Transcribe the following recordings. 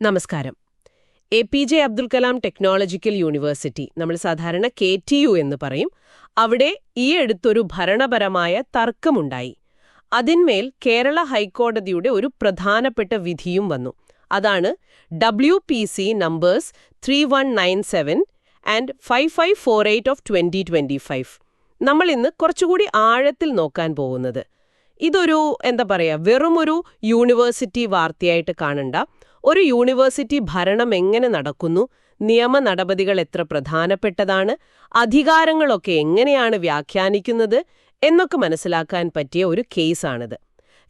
നമസ്കാരം. A P J Abdul Kalam technological university നമ്മൾ സാധാരണ കെ ടി യു എന്ന് പറയും. അവിടെ ഈ അടുത്തൊരു ഭരണപരമായ തർക്കമുണ്ടായി. അതിന്മേൽ കേരള ഹൈക്കോടതിയുടെ ഒരു പ്രധാനപ്പെട്ട വിധിയും വന്നു. അതാണ് W P C numbers three one nine seven and five five four eight of twenty twenty five. നമ്മൾ ഇന്ന് കുറച്ചുകൂടി ആഴത്തിൽ നോക്കാൻ പോകുന്നത് ഇതൊരു എന്താ പറയുക ഒരു യൂണിവേഴ്സിറ്റി വാർത്തയായിട്ട് കാണണ്ട. ഒരു യൂണിവേഴ്സിറ്റി ഭരണം എങ്ങനെ നടക്കുന്നു നിയമ നടപടികൾ എത്ര പ്രധാനപ്പെട്ടതാണ് അധികാരങ്ങളൊക്കെ എങ്ങനെയാണ് വ്യാഖ്യാനിക്കുന്നത് എന്നൊക്കെ മനസ്സിലാക്കാൻ പറ്റിയ ഒരു കേസാണിത്.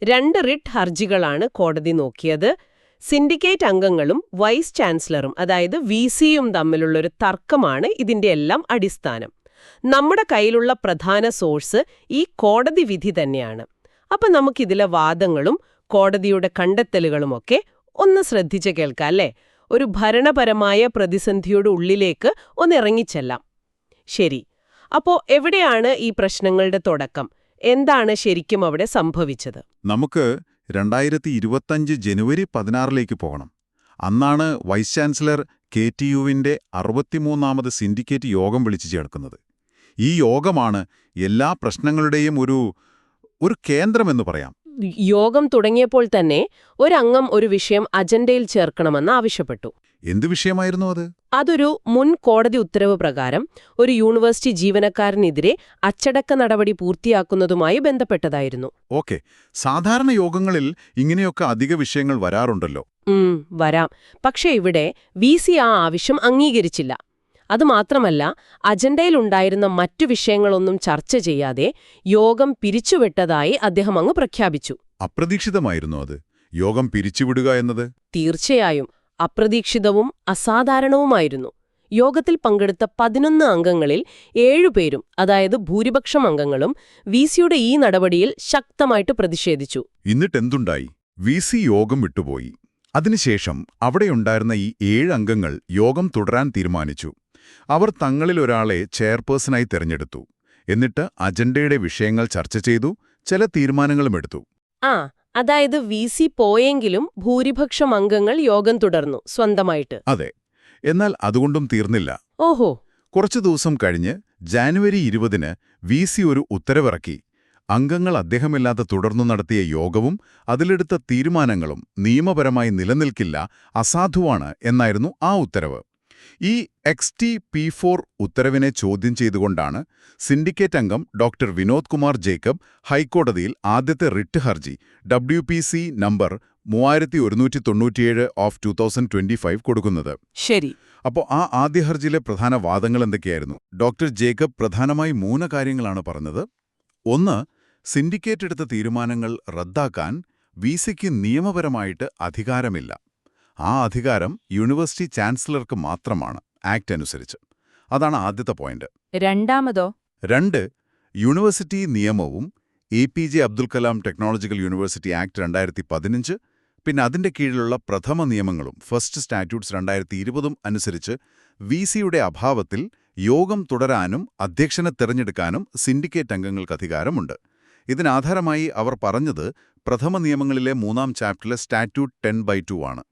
രണ്ട് റിട്ട് ഹർജികളാണ് കോടതി നോക്കിയത്. സിൻഡിക്കേറ്റ് അംഗങ്ങളും വൈസ് ചാൻസലറും അതായത് വി സിയും തമ്മിലുള്ളൊരു തർക്കമാണ് ഇതിന്റെ എല്ലാം അടിസ്ഥാനം. നമ്മുടെ കയ്യിലുള്ള പ്രധാന സോഴ്സ് ഈ കോടതി വിധി തന്നെയാണ്. അപ്പൊ നമുക്കിതിലെ വാദങ്ങളും കോടതിയുടെ കണ്ടെത്തലുകളുമൊക്കെ ഒന്ന് ശ്രദ്ധിച്ച് കേൾക്കാം അല്ലേ? ഒരു ഭരണപരമായ പ്രതിസന്ധിയുടെ ഉള്ളിലേക്ക് ഒന്ന് ഇറങ്ങിച്ചെല്ലാം. ശരി. അപ്പോ എവിടെയാണ് ഈ പ്രശ്നങ്ങളുടെ തുടക്കം? എന്താണ് ശരിക്കും അവിടെ സംഭവിച്ചത്? നമുക്ക് രണ്ടായിരത്തി ഇരുപത്തഞ്ച് ജനുവരി പതിനാറിലേക്ക് പോകണം. അന്നാണ് വൈസ് ചാൻസലർ കെ ടി യുവിന്റെ അറുപത്തിമൂന്നാമത് സിൻഡിക്കേറ്റ് യോഗം വിളിച്ചു ചേർക്കുന്നത്. ഈ യോഗമാണ് എല്ലാ പ്രശ്നങ്ങളുടെയും ഒരു ഒരു കേന്ദ്രമെന്ന് പറയാം. യോഗം തുടങ്ങിയപ്പോൾ തന്നെ ഒരംഗം ഒരു വിഷയം അജണ്ടയിൽ ചേർക്കണമെന്ന് ആവശ്യപ്പെട്ടു. എന്ത് വിഷയമായിരുന്നു അത്? അതൊരു മുൻ കോടതി ഉത്തരവ് പ്രകാരം ഒരു യൂണിവേഴ്സിറ്റി ജീവനക്കാരനെതിരെ അച്ചടക്ക നടപടി പൂർത്തിയാക്കുന്നതുമായി ബന്ധപ്പെട്ടതായിരുന്നു. ഓക്കെ. സാധാരണ യോഗങ്ങളിൽ ഇങ്ങനെയൊക്കെ അധിക വിഷയങ്ങൾ വരാറുണ്ടല്ലോ. ഉം വരാം. പക്ഷേ ഇവിടെ വി ആ ആവശ്യം അംഗീകരിച്ചില്ല. അതുമാത്രമല്ല അജണ്ടയിലുണ്ടായിരുന്ന മറ്റു വിഷയങ്ങളൊന്നും ചർച്ച ചെയ്യാതെ യോഗം പിരിച്ചുവിട്ടതായി അദ്ദേഹം അങ്ങ് പ്രഖ്യാപിച്ചു. അപ്രതീക്ഷിതമായിരുന്നു അത്. യോഗം പിരിച്ചുവിടുക എന്നത്? തീർച്ചയായും. അപ്രതീക്ഷിതവും അസാധാരണവുമായിരുന്നു. യോഗത്തിൽ പങ്കെടുത്ത പതിനൊന്ന് അംഗങ്ങളിൽ ഏഴുപേരും അതായത് ഭൂരിപക്ഷം അംഗങ്ങളും വി സിയുടെ ഈ നടപടിയിൽ ശക്തമായിട്ട് പ്രതിഷേധിച്ചു. എന്നിട്ടെന്തുണ്ടായി? വി സി യോഗം വിട്ടുപോയി. അതിനുശേഷം അവിടെയുണ്ടായിരുന്ന ഈ ഏഴ് അംഗങ്ങൾ യോഗം തുടരാൻ തീരുമാനിച്ചു. അവർ തങ്ങളിലൊരാളെ ചെയർപേഴ്സണായി തിരഞ്ഞെടുത്തു. എന്നിട്ട് അജണ്ടയുടെ വിഷയങ്ങൾ ചർച്ച ചെയ്തു ചില തീരുമാനങ്ങളും എടുത്തു. ആ അതായത് വി സി പോയെങ്കിലും ഭൂരിപക്ഷം അംഗങ്ങൾ യോഗം തുടർന്നു സ്വന്തമായിട്ട്. അതെ. എന്നാൽ അതുകൊണ്ടും തീർന്നില്ല. ഓഹോ. കുറച്ചു ദിവസം കഴിഞ്ഞ് ജാനുവരി ഇരുപതിന് വി സി ഒരു ഉത്തരവിറക്കി. അംഗങ്ങൾ അദ്ദേഹമില്ലാതെ തുടർന്നു നടത്തിയ യോഗവും അതിലെടുത്ത തീരുമാനങ്ങളും നിയമപരമായി നിലനിൽക്കില്ല അസാധുവാണ് എന്നായിരുന്നു ആ ഉത്തരവ്. ഈ എക്സ് ടി പി ഫോർ ഉത്തരവിനെ ചോദ്യം ചെയ്തുകൊണ്ടാണ് സിൻഡിക്കേറ്റ് അംഗം ഡോക്ടർ വിനോദ് കുമാർ ജേക്കബ് ഹൈക്കോടതിയിൽ ആദ്യത്തെ റിട്ട് ഹർജി ഡബ്ല്യു പി സി നമ്പർ മൂവായിരത്തി ഒരുന്നൂറ്റി തൊണ്ണൂറ്റിയേഴ് of two thousand twenty five കൊടുക്കുന്നത്. ശരി. അപ്പോൾ ആ ആദ്യ ഹർജിയിലെ പ്രധാന വാദങ്ങൾ എന്തൊക്കെയായിരുന്നു? ഡോക്ടർ ജേക്കബ് പ്രധാനമായി മൂന്ന് കാര്യങ്ങളാണ് പറഞ്ഞത്. ഒന്ന് സിൻഡിക്കേറ്റ് എടുത്ത തീരുമാനങ്ങൾ റദ്ദാക്കാൻ വിസയ്ക്ക് നിയമപരമായിട്ട് അധികാരമില്ല. ആ അധികാരം യൂണിവേഴ്സിറ്റി ചാൻസലർക്ക് മാത്രമാണ് ആക്ട് അനുസരിച്ച്. അതാണ് ആദ്യത്തെ പോയിന്റ്. രണ്ടാമതോ? രണ്ട് യൂണിവേഴ്സിറ്റി നിയമവും A P J Abdul Kalam technological university act രണ്ടായിരത്തി പതിനഞ്ച് പിന്നെ അതിന്റെ കീഴിലുള്ള പ്രഥമ നിയമങ്ങളും ഫസ്റ്റ് സ്റ്റാറ്റ്യൂട്ട്സ് രണ്ടായിരത്തി ഇരുപതും അനുസരിച്ച് വി സിയുടെ അഭാവത്തിൽ യോഗം തുടരാനും അധ്യക്ഷനെ തിരഞ്ഞെടുക്കാനും സിൻഡിക്കേറ്റ് അംഗങ്ങൾക്ക് അധികാരമുണ്ട്. ഇതിനാധാരമായി അവർ പറഞ്ഞത് പ്രഥമ നിയമങ്ങളിലെ മൂന്നാം ചാപ്റ്ററിലെ സ്റ്റാറ്റ്യൂട്ട് ടെൻ ബൈ ടു ആണ്.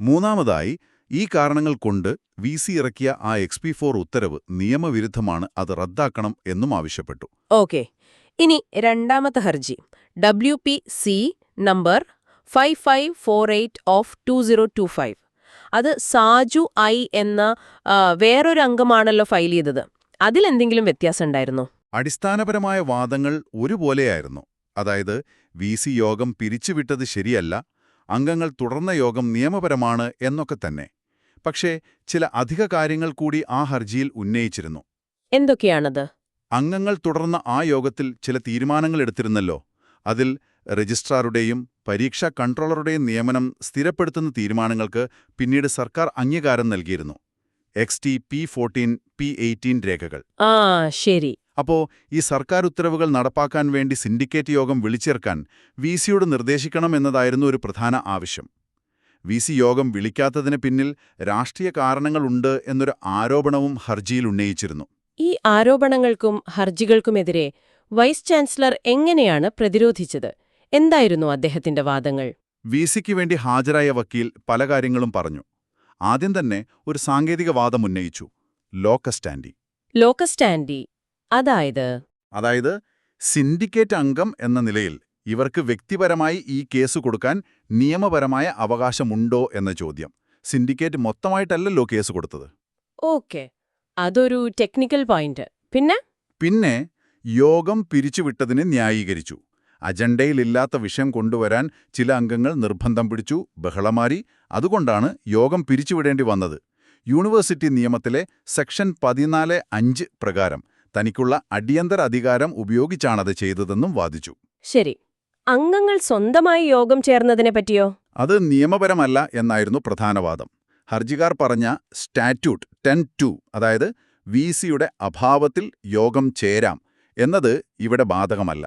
മൂന്നാമതായി ഈ കാരണങ്ങൾ കൊണ്ട് വി സി ഇറക്കിയ ആ എക്സ് പി ഫോർ ഉത്തരവ് നിയമവിരുദ്ധമാണ് അത് റദ്ദാക്കണം എന്നും ആവശ്യപ്പെട്ടു. ഓക്കെ. ഇനി രണ്ടാമത്തെ ഹർജി. W P C number five five four eight of two zero two five. അത് സാജു ഐ എന്ന വേറൊരു അംഗമാണല്ലോ ഫയൽ ചെയ്തത്. അതിലെന്തെങ്കിലും വ്യത്യാസം ഉണ്ടായിരുന്നോ? അടിസ്ഥാനപരമായ വാദങ്ങൾ ഒരുപോലെയായിരുന്നു. അതായത് വി സി യോഗം പിരിച്ചുവിട്ടത് ശരിയല്ല അംഗങ്ങൾ തുടർന്ന യോഗം നിയമപരമാണ് എന്നൊക്കെ തന്നെ. പക്ഷേ ചില അധിക കാര്യങ്ങൾ കൂടി ആ ഹർജിയിൽ ഉന്നയിച്ചിരുന്നു. എന്തൊക്കെയാണത്? അംഗങ്ങൾ തുടർന്ന ആ യോഗത്തിൽ ചില തീരുമാനങ്ങൾ എടുത്തിരുന്നല്ലോ. അതിൽ രജിസ്ട്രാറുടെയും പരീക്ഷാ കൺട്രോളറുടെയും നിയമനം സ്ഥിരപ്പെടുത്തുന്ന തീരുമാനങ്ങൾക്ക് പിന്നീട് സർക്കാർ അംഗീകാരം നൽകിയിരുന്നു. Ex T P fourteen P eighteen രേഖകൾ. ആ ശരി. അപ്പോ ഈ സർക്കാർ ഉത്തരവുകൾ നടപ്പാക്കാൻ വേണ്ടി സിൻഡിക്കേറ്റ് യോഗം വിളിച്ചേർക്കാൻ വി സിയോട് നിർദ്ദേശിക്കണം എന്നതായിരുന്നു ഒരു പ്രധാന ആവശ്യം. വി സി യോഗം വിളിക്കാത്തതിന് പിന്നിൽ രാഷ്ട്രീയ കാരണങ്ങളുണ്ട് എന്നൊരു ആരോപണവും ഹർജിയിൽ ഉന്നയിച്ചിരുന്നു. ഈ ആരോപണങ്ങൾക്കും ഹർജികൾക്കുമെതിരെ വൈസ് ചാൻസലർ എങ്ങനെയാണ് പ്രതിരോധിച്ചത്? എന്തായിരുന്നു അദ്ദേഹത്തിന്റെ വാദങ്ങൾ? വി സിക്ക് വേണ്ടി ഹാജരായ വക്കീൽ പല കാര്യങ്ങളും പറഞ്ഞു. ആദ്യം തന്നെ ഒരു സാങ്കേതിക വാദം ഉന്നയിച്ചു. ലോക്കസ്റ്റാൻഡി. ലോക്കസ്റ്റാൻഡി. അതായത് അതായത് സിൻഡിക്കേറ്റ് അംഗം എന്ന നിലയിൽ ഇവർക്ക് വ്യക്തിപരമായി ഈ കേസ് കൊടുക്കാൻ നിയമപരമായ അവകാശമുണ്ടോ എന്ന ചോദ്യം. സിൻഡിക്കേറ്റ് മൊത്തമായിട്ടല്ലല്ലോ കേസ് കൊടുത്തത്. ഓക്കെ. അതൊരു ടെക്നിക്കൽ പോയിന്റ്. പിന്നെ? പിന്നെ യോഗം പിരിച്ചുവിട്ടതിന് ന്യായീകരിച്ചു. അജണ്ടയിലില്ലാത്ത വിഷയം കൊണ്ടുവരാൻ ചില അംഗങ്ങൾ നിർബന്ധം പിടിച്ചു ബഹളമാരി. അതുകൊണ്ടാണ് യോഗം പിരിച്ചുവിടേണ്ടി വന്നത്. യൂണിവേഴ്സിറ്റി നിയമത്തിലെ സെക്ഷൻ പതിനാല് അഞ്ച് പ്രകാരം തനിക്കുള്ള അടിയന്തര അധികാരം ഉപയോഗിച്ചാണത് ചെയ്തതെന്നും വാദിച്ചു. ശരി. അംഗങ്ങൾ സ്വന്തമായി യോഗം ചേർന്നതിനെ പറ്റിയോ? അത് നിയമപരമല്ല എന്നായിരുന്നു പ്രധാനവാദം. ഹർജിക്കാർ പറഞ്ഞ സ്റ്റാറ്റ്യൂട്ട് ടെൻ ടു അതായത് വി സിയുടെ അഭാവത്തിൽ യോഗം ചേരാം എന്നത് ഇവിടെ ബാധകമല്ല.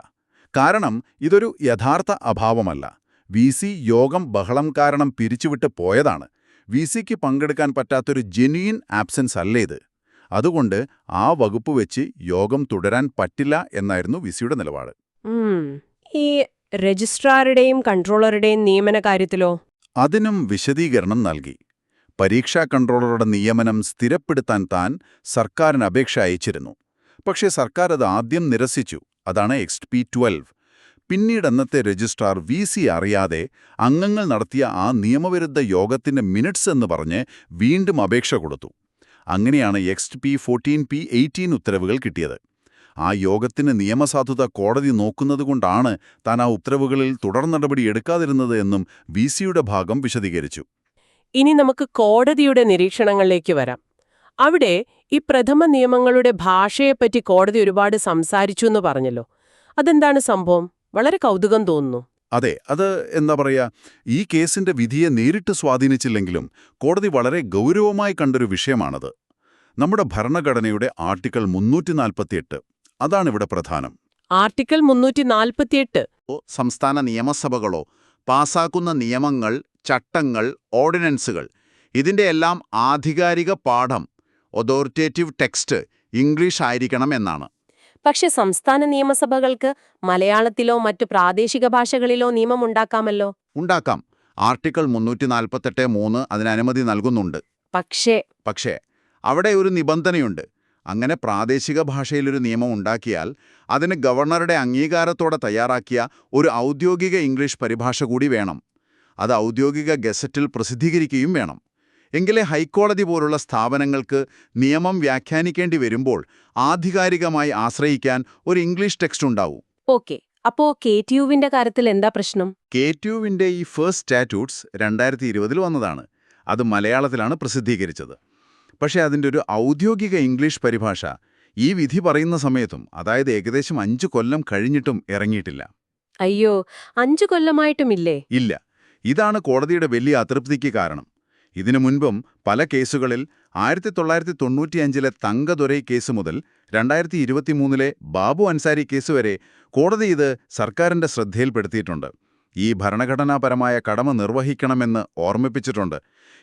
കാരണം ഇതൊരു യഥാർത്ഥ അഭാവമല്ല. വി സി യോഗം ബഹളം കാരണം പിരിച്ചുവിട്ട് പോയതാണ്. വി സിക്ക് പങ്കെടുക്കാൻ പറ്റാത്തൊരു ജെന്യുയിൻ ആബ്സെൻസ് അല്ലേ ഇത്? അതുകൊണ്ട് ആ വകുപ്പ് വെച്ച് യോഗം തുടരാൻ പറ്റില്ല എന്നായിരുന്നു വിസിയുടെ നിലപാട്. ഈ രജിസ്ട്രാറുടെയും കൺട്രോളറുടെയും നിയമന കാര്യത്തിലോ? അതിനും വിശദീകരണം നൽകി. പരീക്ഷാ കൺട്രോളറുടെ നിയമനം സ്ഥിരപ്പെടുത്താൻ താൻ സർക്കാരിന് അപേക്ഷ അയച്ചിരുന്നു. പക്ഷേ സർക്കാർ അത് ആദ്യം നിരസിച്ചു. അതാണ് എക്സ് പി ട്വൽവ്. പിന്നീട് അന്നത്തെ രജിസ്ട്രാർ വി സി അറിയാതെ അംഗങ്ങൾ നടത്തിയ ആ നിയമവിരുദ്ധ യോഗത്തിന്റെ മിനിറ്റ്സ് എന്ന് പറഞ്ഞ് വീണ്ടും അപേക്ഷ കൊടുത്തു. അങ്ങനെയാണ് ex P fourteen P eighteen ഉത്തരവുകൾ കിട്ടിയത്. ആ യോഗത്തിന് നിയമസാധുത കോടതി നോക്കുന്നതുകൊണ്ടാണ് താൻ ആ ഉത്തരവുകളിൽ തുടർ നടപടി എടുക്കാതിരുന്നത് എന്നും വി സിയുടെ ഭാഗം വിശദീകരിച്ചു. ഇനി നമുക്ക് കോടതിയുടെ നിരീക്ഷണങ്ങളിലേക്ക് വരാം. അവിടെ ഈ പ്രഥമ നിയമങ്ങളുടെ ഭാഷയെപ്പറ്റി കോടതി ഒരുപാട് സംസാരിച്ചു എന്ന് പറഞ്ഞല്ലോ. അതെന്താണ് സംഭവം? വളരെ കൗതുകം തോന്നുന്നു. അതെ അത് എന്താ പറയുക ഈ കേസിന്റെ വിധിയെ നേരിട്ട് സ്വാധീനിച്ചില്ലെങ്കിലും കോടതി വളരെ ഗൗരവമായി കണ്ടൊരു വിഷയമാണത്. നമ്മുടെ ഭരണഘടനയുടെ ആർട്ടിക്കിൾ മുന്നൂറ്റി നാൽപ്പത്തിയെട്ട് അതാണിവിടെ പ്രധാനം. ആർട്ടിക്കിൾ മുന്നൂറ്റി നാൽപ്പത്തിയെട്ട് സംസ്ഥാന നിയമസഭകളോ പാസാക്കുന്ന നിയമങ്ങൾ ചട്ടങ്ങൾ ഓർഡിനൻസുകൾ ഇതിന്റെ എല്ലാം ആധികാരിക പാഠം ഒതോറിറ്റേറ്റീവ് ടെക്സ്റ്റ് ഇംഗ്ലീഷ് ആയിരിക്കണം എന്നാണ്. പക്ഷെ സംസ്ഥാന നിയമസഭകൾക്ക് മലയാളത്തിലോ മറ്റു പ്രാദേശിക ഭാഷകളിലോ നിയമം ഉണ്ടാക്കാമല്ലോ? ഉണ്ടാക്കാം. ആർട്ടിക്കിൾ മുന്നൂറ്റി നാൽപ്പത്തെട്ട് മൂന്ന് അതിന് അനുമതി നൽകുന്നുണ്ട്. പക്ഷേ പക്ഷേ അവിടെ ഒരു നിബന്ധനയുണ്ട്. അങ്ങനെ പ്രാദേശിക ഭാഷയിലൊരു നിയമം ഉണ്ടാക്കിയാൽ അതിന് ഗവർണറുടെ അംഗീകാരത്തോടെ തയ്യാറാക്കിയ ഒരു ഔദ്യോഗിക ഇംഗ്ലീഷ് പരിഭാഷ കൂടി വേണം. അത് ഔദ്യോഗിക ഗസറ്റിൽ പ്രസിദ്ധീകരിക്കുകയും വേണം. എങ്കിലേ ഹൈക്കോടതി പോലുള്ള സ്ഥാപനങ്ങൾക്ക് നിയമം വ്യാഖ്യാനിക്കേണ്ടി വരുമ്പോൾ ആധികാരികമായി ആശ്രയിക്കാൻ ഒരു ഇംഗ്ലീഷ് ടെക്സ്റ്റ് ഉണ്ടാവും. ഓക്കെ. അപ്പോ കെ ടി യുവിന്റെ കാര്യത്തിൽ എന്താ പ്രശ്നം? കെ ട്യൂവിന്റെ ഈ ഫേസ്റ്റ് സ്റ്റാറ്റ്യൂട്ട്സ് രണ്ടായിരത്തി ഇരുപതിൽ വന്നതാണ്. അത് മലയാളത്തിലാണ് പ്രസിദ്ധീകരിച്ചത്. പക്ഷേ അതിന്റെ ഒരു ഔദ്യോഗിക ഇംഗ്ലീഷ് പരിഭാഷ ഈ വിധി പറയുന്ന സമയത്തും അതായത് ഏകദേശം അഞ്ചു കൊല്ലം കഴിഞ്ഞിട്ടും ഇറങ്ങിയിട്ടില്ല. അയ്യോ അഞ്ചു കൊല്ലമായിട്ടുമില്ലേ? ഇല്ല. ഇതാണ് കോടതിയുടെ വലിയ അതൃപ്തിക്ക് കാരണം. ഇതിനു മുൻപും പല കേസുകളിൽ ആയിരത്തി തൊള്ളായിരത്തി തൊണ്ണൂറ്റിയഞ്ചിലെ തങ്കദൊരൈ കേസ് മുതൽ രണ്ടായിരത്തി ഇരുപത്തിമൂന്നിലെ ബാബു അൻസാരി കേസ് വരെ കോടതി ഇത് സർക്കാരിന്റെ ശ്രദ്ധയിൽപ്പെടുത്തിയിട്ടുണ്ട്. ഈ ഭരണഘടനാപരമായ കടമ നിർവഹിക്കണമെന്ന് ഓർമ്മിപ്പിച്ചിട്ടുണ്ട്.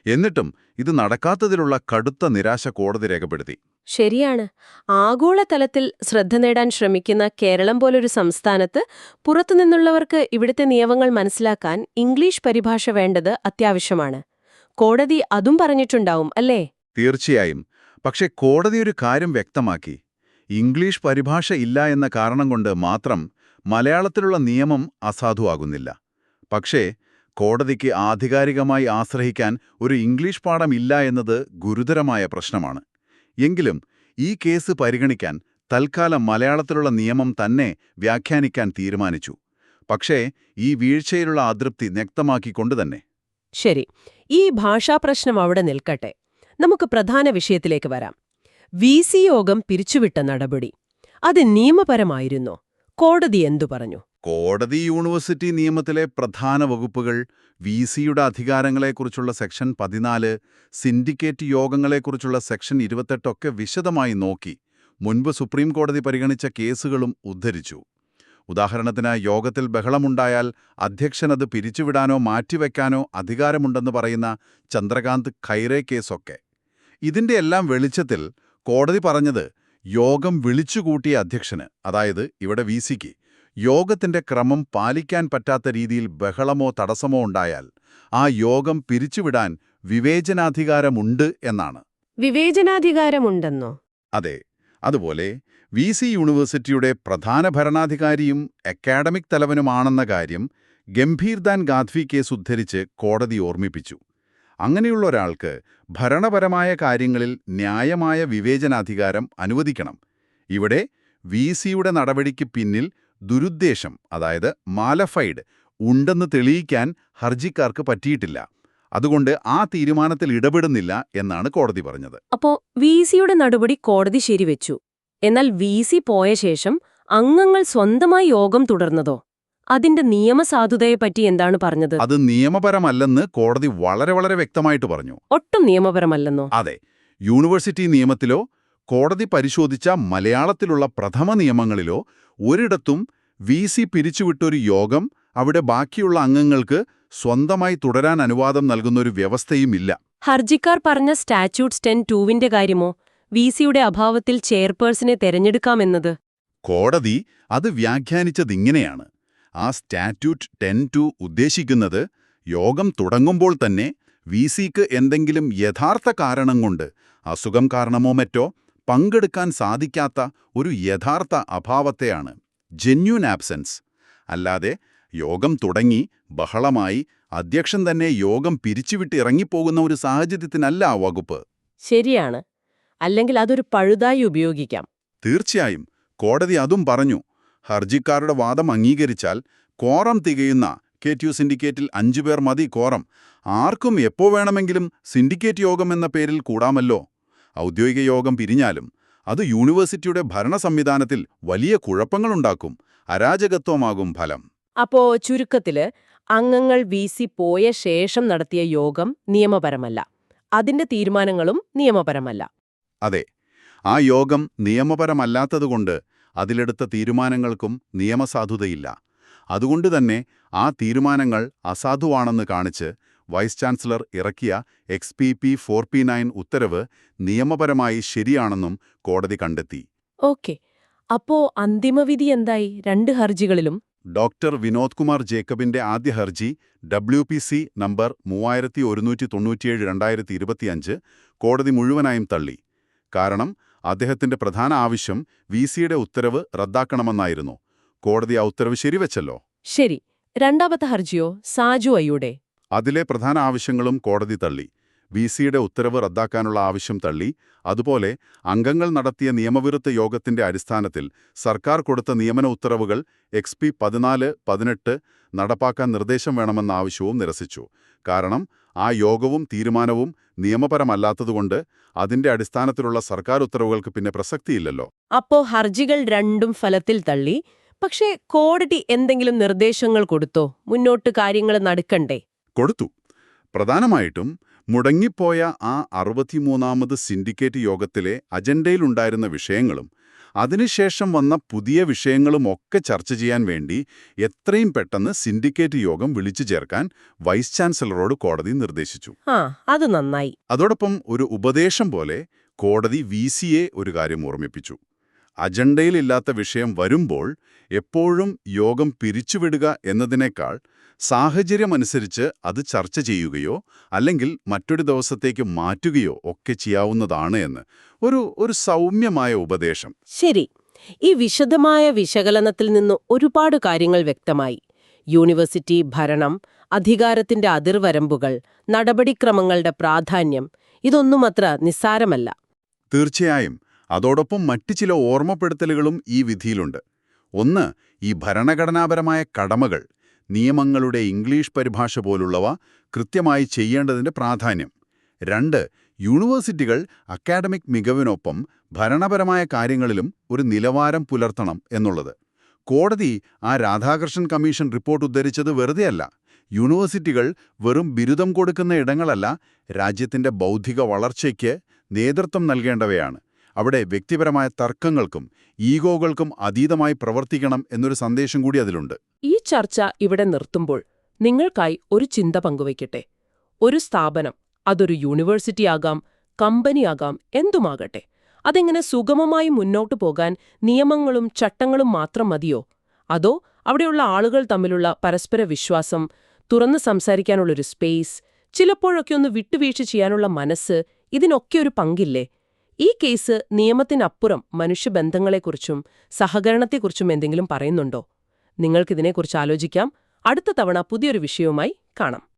എന്നിട്ടും ഇത് നടക്കാത്തതിലുള്ള കടുത്ത നിരാശ കോടതി രേഖപ്പെടുത്തി. ശരിയാണ്. ആഗോളതലത്തിൽ ശ്രദ്ധ നേടാൻ ശ്രമിക്കുന്ന കേരളം പോലൊരു സംസ്ഥാനത്ത് പുറത്തുനിന്നുള്ളവർക്ക് ഇവിടുത്തെ നിയമങ്ങൾ മനസ്സിലാക്കാൻ ഇംഗ്ലീഷ് പരിഭാഷ വേണ്ടത് അത്യാവശ്യമാണ്. കോടതി അതും പറഞ്ഞിട്ടുണ്ടാവും അല്ലേ? തീർച്ചയായും. പക്ഷെ കോടതി ഒരു കാര്യം വ്യക്തമാക്കി. ഇംഗ്ലീഷ് പരിഭാഷ ഇല്ല എന്ന കാരണം കൊണ്ട് മാത്രം മലയാളത്തിലുള്ള നിയമം അസാധുവാകുന്നില്ല. പക്ഷേ കോടതിക്ക് ആധികാരികമായി ആശ്രയിക്കാൻ ഒരു ഇംഗ്ലീഷ് പാഠം ഇല്ല എന്നത് ഗുരുതരമായ പ്രശ്നമാണ്. എങ്കിലും ഈ കേസ് പരിഗണിക്കാൻ തൽക്കാലം മലയാളത്തിലുള്ള നിയമം തന്നെ വ്യാഖ്യാനിക്കാൻ തീരുമാനിച്ചു. പക്ഷേ ഈ വീഴ്ചയിലുള്ള അതൃപ്തി വ്യക്തമാക്കിക്കൊണ്ട് തന്നെ. ശരി ഈ ഭാഷാപ്രശ്നം അവിടെ നിൽക്കട്ടെ. നമുക്ക് പ്രധാന വിഷയത്തിലേക്ക് വരാം. വി സി യോഗം പിരിച്ചുവിട്ട നടപടി അത് നിയമപരമായിരുന്നോ. കോടതി എന്തു പറഞ്ഞു? കോടതി യൂണിവേഴ്സിറ്റി നിയമത്തിലെ പ്രധാന വകുപ്പുകൾ വി സിയുടെ അധികാരങ്ങളെക്കുറിച്ചുള്ള സെക്ഷൻ പതിനാല് സിൻഡിക്കേറ്റ് യോഗങ്ങളെക്കുറിച്ചുള്ള സെക്ഷൻ ഇരുപത്തെട്ടൊക്കെ വിശദമായി നോക്കി മുൻപ് സുപ്രീം കോടതി പരിഗണിച്ച കേസുകളും ഉദ്ധരിച്ചു. ഉദാഹരണത്തിന് യോഗത്തിൽ ബഹളമുണ്ടായാൽ അധ്യക്ഷനത് പിരിച്ചുവിടാനോ മാറ്റിവെക്കാനോ അധികാരമുണ്ടെന്ന് പറയുന്ന ചന്ദ്രകാന്ത് ഖൈറെ കേസൊക്കെ. ഇതിന്റെ എല്ലാം വെളിച്ചത്തിൽ കോടതി പറഞ്ഞത് യോഗം വിളിച്ചുകൂട്ടിയ അധ്യക്ഷന് അതായത് ഇവിടെ വി സിക്ക്. യോഗത്തിന്റെ ക്രമം പാലിക്കാൻ പറ്റാത്ത രീതിയിൽ ബഹളമോ തടസ്സമോ ഉണ്ടായാൽ ആ യോഗം പിരിച്ചുവിടാൻ വിവേചനാധികാരമുണ്ട് എന്നാണ്. വിവേചനാധികാരമുണ്ടെന്നോ? അതെ അതുപോലെ വി സി യൂണിവേഴ്സിറ്റിയുടെ പ്രധാന ഭരണാധികാരിയും അക്കാഡമിക് തലവനുമാണെന്ന കാര്യം ഗംഭീർദാൻ ഗാദ്വി കേസ് ഉദ്ധരിച്ച് കോടതി ഓർമ്മിപ്പിച്ചു. അങ്ങനെയുള്ള ഒരാൾക്ക് ഭരണപരമായ കാര്യങ്ങളിൽ ന്യായമായ വിവേചനാധികാരം അനുവദിക്കണം. ഇവിടെ വി സിയുടെ നടപടിക്ക് പിന്നിൽ ദുരുദ്ദേശം അതായത് മാലഫൈഡ് ഉണ്ടെന്ന് തെളിയിക്കാൻ ഹർജിക്കാർക്ക് പറ്റിയിട്ടില്ല. അതുകൊണ്ട് ആ തീരുമാനത്തിൽ ഇടപെടുന്നില്ല എന്നാണ് കോടതി പറഞ്ഞത്. അപ്പോ വി സിയുടെ നടപടി കോടതി ശരിവെച്ചു. എന്നാൽ വി സി പോയ ശേഷം അംഗങ്ങൾ സ്വന്തമായി യോഗം തുടർന്നതോ? അതിന്റെ നിയമസാധുതയെപ്പറ്റി എന്താണ് പറഞ്ഞത്? അത് നിയമപരമല്ലെന്ന് കോടതി വളരെ വളരെ വ്യക്തമായിട്ട് പറഞ്ഞു. ഒട്ടും നിയമപരമല്ലെന്നോ? അതെ. യൂണിവേഴ്സിറ്റി നിയമത്തിലോ കോടതി പരിശോധിച്ച മലയാളത്തിലുള്ള പ്രഥമ നിയമങ്ങളിലോ ഒരിടത്തും വി സി പിരിച്ചുവിട്ടൊരു യോഗം അവിടെ ബാക്കിയുള്ള അംഗങ്ങൾക്ക് സ്വന്തമായി തുടരാൻ അനുവാദം നൽകുന്നൊരു വ്യവസ്ഥയുമില്ല. ഹർജിക്കാർ പറഞ്ഞ സ്റ്റാറ്റ്യൂട്ട്സ് ടെൻ ടൂവിന്റെ കാര്യമോ? വി സിയുടെ അഭാവത്തിൽ ചെയർപേഴ്സണെ തെരഞ്ഞെടുക്കാമെന്നത്. കോടതി അത് വ്യാഖ്യാനിച്ചതിങ്ങനെയാണ് ആ സ്റ്റാറ്റ്യൂട്ട് ടെൻ ടു ഉദ്ദേശിക്കുന്നത് യോഗം തുടങ്ങുമ്പോൾ തന്നെ വി സിക്ക് എന്തെങ്കിലും യഥാർത്ഥ കാരണം കൊണ്ട് അസുഖം കാരണമോ മറ്റോ പങ്കെടുക്കാൻ സാധിക്കാത്ത ഒരു യഥാർത്ഥ അഭാവത്തെയാണ് ജെന്യൂൻ ആബ്സെൻസ്. അല്ലാതെ യോഗം തുടങ്ങി ബഹളമായി അധ്യക്ഷൻ തന്നെ യോഗം പിരിച്ചുവിട്ട് ഇറങ്ങിപ്പോകുന്ന ഒരു സാഹചര്യത്തിനല്ല ആ വകുപ്പ്. ശരിയാണ്. അല്ലെങ്കിൽ അതൊരു പഴുതായി ഉപയോഗിക്കാം. തീർച്ചയായും. കോടതി അതും പറഞ്ഞു. ഹർജിക്കാരുടെ വാദം അംഗീകരിച്ചാൽ കോറം തികയുന്ന കെ ടി യു സിൻഡിക്കേറ്റിൽ അഞ്ചുപേർ മതി കോറം. ആർക്കും എപ്പോ വേണമെങ്കിലും സിൻഡിക്കേറ്റ് യോഗം എന്ന പേരിൽ കൂടാമല്ലോ. ഔദ്യോഗിക യോഗം പിരിഞ്ഞാലും അത് യൂണിവേഴ്സിറ്റിയുടെ ഭരണ സംവിധാനത്തിൽ വലിയ കുഴപ്പങ്ങളുണ്ടാക്കും. അരാജകത്വമാകും ഫലം. അപ്പോ ചുരുക്കത്തിൽ അംഗങ്ങൾ വി പോയ ശേഷം നടത്തിയ യോഗം നിയമപരമല്ല. അതിന്റെ തീരുമാനങ്ങളും നിയമപരമല്ല. അതെ ആ യോഗം നിയമപരമല്ലാത്തതുകൊണ്ട് അതിലെടുത്ത തീരുമാനങ്ങൾക്കും നിയമസാധുതയില്ല. അതുകൊണ്ട് തന്നെ ആ തീരുമാനങ്ങൾ അസാധുവാണെന്ന് കാണിച്ച് വൈസ് ചാൻസലർ ഇറക്കിയ ex P P four P nine ഉത്തരവ് നിയമപരമായി ശരിയാണെന്നും കോടതി കണ്ടെത്തി. ഓക്കെ അപ്പോ അന്തിമവിധി എന്തായി? രണ്ട് ഹർജികളിലും? ഡോക്ടർ വിനോദ് കുമാർ ജേക്കബിന്റെ ആദ്യ ഹർജി ഡബ്ല്യു പി സി നമ്പർ മൂവായിരത്തി ഒരുന്നൂറ്റി തൊണ്ണൂറ്റിയേഴ് രണ്ടായിരത്തി ഇരുപത്തിയഞ്ച് കോടതി മുഴുവനായും തള്ളി. കാരണം അദ്ദേഹത്തിന്റെ പ്രധാന ആവശ്യം വി സിയുടെ ഉത്തരവ് റദ്ദാക്കണമെന്നായിരുന്നു. കോടതി ആ ഉത്തരവ് ശരിവെച്ചല്ലോ. ശരി. രണ്ടാമത്തെ ഹർജിയോ സാജു അയ്യുടെ? അതിലെ പ്രധാന ആവശ്യങ്ങളും കോടതി തള്ളി. വി സിയുടെ ഉത്തരവ് റദ്ദാക്കാനുള്ള ആവശ്യം തള്ളി. അതുപോലെ അംഗങ്ങൾ നടത്തിയ നിയമവിരുദ്ധ യോഗത്തിന്റെ അടിസ്ഥാനത്തിൽ സർക്കാർ കൊടുത്ത നിയമന ഉത്തരവുകൾ എക്സ് പി പതിനാല് പതിനെട്ട് നടപ്പാക്കാൻ നിർദ്ദേശം വേണമെന്ന ആവശ്യവും നിരസിച്ചു. കാരണം ആ യോഗവും തീരുമാനവും നിയമപരമല്ലാത്തതുകൊണ്ട് അതിന്റെ അടിസ്ഥാനത്തിലുള്ള സർക്കാർ ഉത്തരവുകൾക്ക് പിന്നെ പ്രസക്തിയില്ലല്ലോ. അപ്പോ ഹർജികൾ രണ്ടും ഫലത്തിൽ തള്ളി. പക്ഷേ കോടതി എന്തെങ്കിലും നിർദ്ദേശങ്ങൾ കൊടുത്തോ? മുന്നോട്ട് കാര്യങ്ങൾ നടക്കണ്ടേ? കൊടുത്തു. പ്രധാനമായിട്ടും മുടങ്ങിപ്പോയ ആ അറുപത്തിമൂന്നാമത് സിൻഡിക്കേറ്റ് യോഗത്തിലെ അജണ്ടയിലുണ്ടായിരുന്ന വിഷയങ്ങളും അതിനുശേഷം വന്ന പുതിയ വിഷയങ്ങളും ഒക്കെ ചർച്ച ചെയ്യാൻ വേണ്ടി എത്രയും പെട്ടെന്ന് സിൻഡിക്കേറ്റ് യോഗം വിളിച്ചു ചേർക്കാൻ വൈസ് ചാൻസലറോട് കോടതി നിർദ്ദേശിച്ചു. അത് നന്നായി. അതോടൊപ്പം ഒരു ഉപദേശം പോലെ കോടതി വി ഒരു കാര്യം ഓർമ്മിപ്പിച്ചു. അജണ്ടയിലില്ലാത്ത വിഷയം വരുമ്പോൾ എപ്പോഴും യോഗം പിരിച്ചുവിടുക എന്നതിനേക്കാൾ സാഹചര്യമനുസരിച്ച് അത് ചർച്ച ചെയ്യുകയോ അല്ലെങ്കിൽ മറ്റൊരു ദിവസത്തേക്ക് മാറ്റുകയോ ഒക്കെ ചെയ്യാവുന്നതാണ് എന്ന്. ഒരു ഒരു സൗമ്യമായ ഉപദേശം. ശരി. ഈ വിശദമായ വിശകലനത്തിൽ നിന്ന് ഒരുപാട് കാര്യങ്ങൾ വ്യക്തമായി. യൂണിവേഴ്സിറ്റി ഭരണം അധികാരത്തിന്റെ അതിർവരമ്പുകൾ നടപടിക്രമങ്ങളുടെ പ്രാധാന്യം ഇതൊന്നും അത്ര നിസ്സാരമല്ല. തീർച്ചയായും. അതോടൊപ്പം മറ്റു ചില ഓർമ്മപ്പെടുത്തലുകളും ഈ വിധിയിലുണ്ട്. ഒന്ന് ഈ ഭരണഘടനാപരമായ കടമകൾ. നിയമങ്ങളുടെ ഇംഗ്ലീഷ് പരിഭാഷ പോലുള്ളവ കൃത്യമായി ചെയ്യേണ്ടതിന്റെ പ്രാധാന്യം. രണ്ട് യൂണിവേഴ്സിറ്റികൾ അക്കാഡമിക് മികവിനൊപ്പം ഭരണപരമായ കാര്യങ്ങളിലും ഒരു നിലവാരം പുലർത്തണം എന്നുള്ളത്. കോടതി ആ രാധാകൃഷ്ണൻ കമ്മീഷൻ റിപ്പോർട്ട് ഉദ്ധരിച്ചത് വെറുതെയല്ല. യൂണിവേഴ്സിറ്റികൾ വെറും ബിരുദം കൊടുക്കുന്ന ഇടങ്ങളല്ല രാജ്യത്തിന്റെ ബൗദ്ധിക വളർച്ചയ്ക്ക് നേതൃത്വം നൽകേണ്ടവയാണ്. അവിടെ വ്യക്തിപരമായ തർക്കങ്ങൾക്കും ഈഗോകൾക്കും അതീതമായി പ്രവർത്തിക്കണം എന്നൊരു സന്ദേശം കൂടി അതിലുണ്ട്. ഈ ചർച്ച ഇവിടെ നിർത്തുമ്പോൾ നിങ്ങൾക്കായി ഒരു ചിന്ത പങ്കുവയ്ക്കട്ടെ. ഒരു സ്ഥാപനം അതൊരു യൂണിവേഴ്സിറ്റിയാകാം കമ്പനിയാകാം എന്തുമാകട്ടെ. അതെങ്ങനെ സുഗമമായി മുന്നോട്ടു പോകാൻ നിയമങ്ങളും ചട്ടങ്ങളും മാത്രം മതിയോ? അതോ അവിടെയുള്ള ആളുകൾ തമ്മിലുള്ള പരസ്പര വിശ്വാസം തുറന്ന് സംസാരിക്കാനുള്ളൊരു സ്പേസ് ചിലപ്പോഴൊക്കെ ഒന്ന് വിട്ടുവീഴ്ച ചെയ്യാനുള്ള മനസ്സ് ഇതിനൊക്കെ ഒരു പങ്കില്ലേ? ഈ കേസ് നിയമത്തിനപ്പുറം മനുഷ്യബന്ധങ്ങളെക്കുറിച്ചും സഹകരണത്തെക്കുറിച്ചും എന്തെങ്കിലും പറയുന്നുണ്ടോ? നിങ്ങൾക്കിതിനെക്കുറിച്ച് ആലോചിക്കാം. അടുത്ത തവണ പുതിയൊരു വിഷയവുമായി കാണാം.